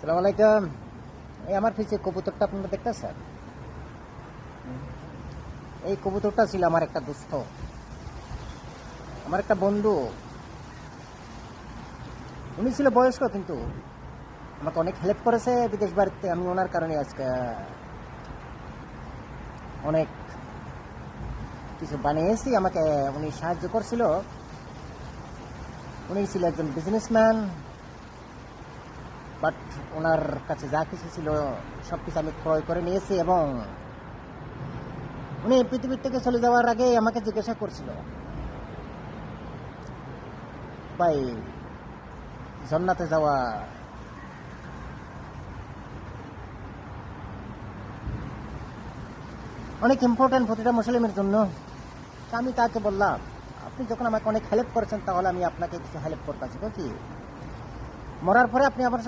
সালাম আলাইকুম। এই আমার পিছে কবুতরটা আপনারা দেখতেছেন? এই কবুতরটা ছিল আমার একটা দুস্থ আমার একটা বন্ধু। উনি ছিল বয়স্ক কিন্তু। আমাকে অনেক হেল্প করেছে বিদেশ বাড়িতে। আমি ওনার কারণে আজকে অনেক কিছু বানিয়েছি। আমাকে উনি সাহায্য করছিল। উনি ছিল একজন বিজনেসম্যান বাট ওনার কাছে যা কিছু ছিল, সব কিছু আমি ক্রয় করে নিয়েছি এবং উনি পৃথিবীর থেকে চলে যাওয়ার আগে আমাকে জিজ্ঞাসা করছিল, ভাই, জন্নাতে যাওয়া অনেক ইম্পর্টেন্ট প্রতিটা মুসলিমের জন্য। আমি তাকে বললাম, আপনি যখন আমাকে অনেক হেল্প করেছেন, তাহলে আমি আপনাকে কিছু হেল্প করতে কি মরার পরে আপনি আমার